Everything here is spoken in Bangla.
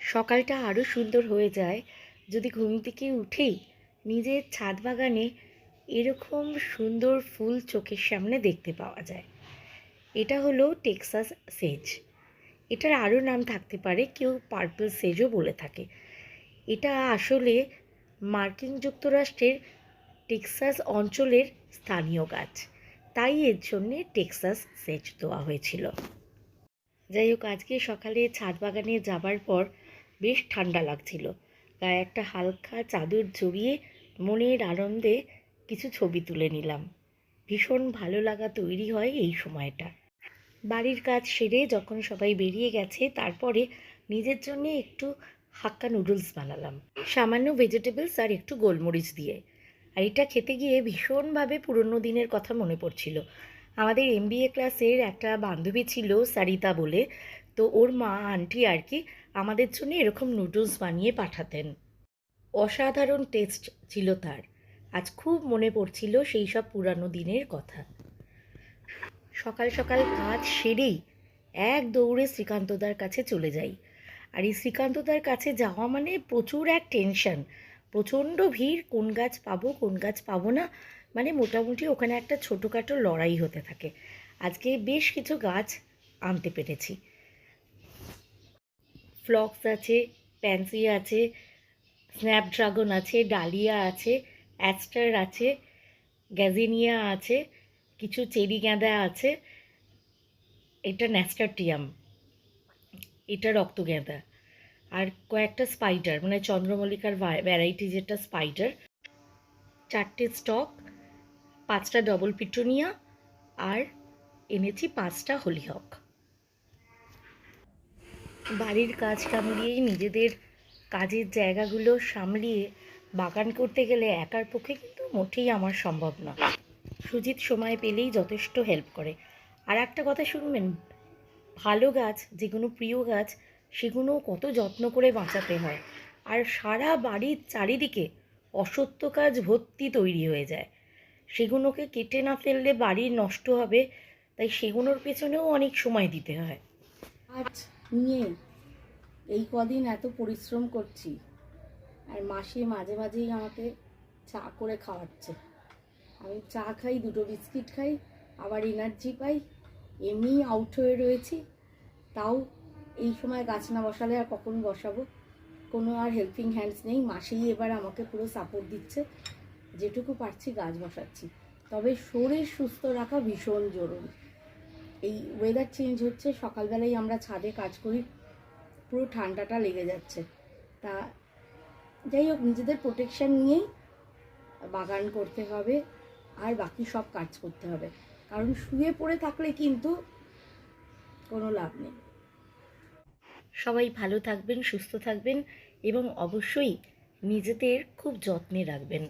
সকালটা আরও সুন্দর হয়ে যায়। যদি ঘুম থেকে উঠেই নিজের ছাদ বাগানে এরকম সুন্দর ফুল চোখের সামনে দেখতে পাওয়া যায়। এটা হলো টেক্সাস সেজ। এটার আরও নাম থাকতে পারে, কেউ পার্পল সেজও বলে থাকে। এটা আসলে মার্কিন যুক্তরাষ্ট্রের টেক্সাস অঞ্চলের স্থানীয় গাছ। তাই এর জন্যে টেক্সাস সেচ দেওয়া হয়েছিল। যাই হোক, আজকে সকালে ছাদ বাগানে যাবার পর বেশ ঠান্ডা লাগছিল। গায়ে একটা হালকা চাদর জড়িয়ে মনের আনন্দে কিছু ছবি তুলে নিলাম। ভীষণ ভালো লাগা তৈরি হয় এই সময়টা। বাড়ির কাজ সেরে যখন সবাই বেরিয়ে গেছে, তারপরে নিজের জন্য একটু হাক্কা নুডলস বানালাম। সামান্য ভেজিটেবলস আর একটু গোলমরিচ দিয়ে। আর এটা খেতে গিয়ে ভীষণভাবে পুরনো দিনের কথা মনে পড়ছিল। আমাদের এমবিএ ক্লাসের একটা বান্ধবী ছিল সারিতা বলে। তো ওর মা, আন্টি আর কি আমাদের জন্য এরকম নুডলস বানিয়ে পাঠাতেন। অসাধারণ টেস্ট ছিল তার। আজ খুব মনে পড়ছিল সেই সব পুরানো দিনের কথা। সকাল সকাল কাজ সেরেই এক দৌড়ে শ্রীকান্তদার কাছে চলে যাই। আর এই শ্রীকান্তদার কাছে যাওয়া মানে প্রচুর এক টেনশন প্রচণ্ড ভিড়, কোন গাছ পাবো, কোন গাছ পাবো না। মানে মোটামুটি ওখানে একটা ছোটোখাটো লড়াই হতে থাকে। আজকে বেশ কিছু গাছ আনতে পেরেছি। ফ্লক্স আছে, প্যান্সি আছে, স্ন্যাপড্রাগন আছে, ডালিয়া আছে, অ্যাস্টার আছে, গ্যাজিনিয়া আছে, কিছু চেরি গাঁদা আছে, এটা ন্যাস্টারটিয়াম, এটা রক্তগেঁদা আর কয়েকটা স্পাইডার মানে চন্দ্রমল্লিকার ভ্যারাইটি যেটা স্পাইডার, চারটে স্টক পাঁচটা ডবল পিটুনিয়া আর এনেছি পাঁচটা হলিহক বাড়ির কাজ কামড়িয়ে নিজেদের কাজের জায়গাগুলো সামলিয়ে বাগান করতে গেলে একার পক্ষে কিন্তু মোটেই আমার সম্ভব না। সুজিত সময় পেলেই যথেষ্ট হেল্প করে। আর একটা কথা শুনবেন, ভালো গাছ যেগুলো প্রিয় গাছ, সেগুলো কত যত্ন করে বাঁচাতে হয়। আর সারা বাড়ির চারিদিকে অসত্য কাজ ভর্তি তৈরি হয়ে যায়। সেগুলোকে কেটে না ফেললে বাড়ি নষ্ট হবে, তাই সেগুলোর পেছনেও অনেক সময় দিতে হয়। আজ নিয়ে এই কদিন এত পরিশ্রম করছি, আর মাসে মাঝে মাঝেই আমাকে চা করে খাওয়াচ্ছে। আমি চা খাই, দুটো বিস্কিট খাই, আবার এনার্জি পাই, এমনি আউট হয়ে রয়েছি। তাও এই সময় গাছ না বসালে আর কখন বসাবো? কোনো আর হেল্পিং হ্যান্ডস নেই মাসেই এবার আমাকে পুরো সাপোর্ট দিচ্ছে। যেটুকু পারছি গাছ বসাচ্ছি। তবে শরীর সুস্থ রাখা ভীষণ জরুরি। এই ওয়েদার চেঞ্জ হচ্ছে সকালবেলায় আমরা ছাদে কাজ করি, পুরো ঠান্ডাটা লেগে যাচ্ছে। তা যাই হোক, নিজেদের প্রোটেকশান নিয়েই বাগান করতে হবে, আর বাকি সব কাজ করতে হবে। কারণ শুয়ে পড়ে থাকলে কিন্তু কোনো লাভ নেই। সবাই ভালো থাকবেন, সুস্থ থাকবেন, এবং অবশ্যই নিজেদের খুব যত্নে রাখবেন।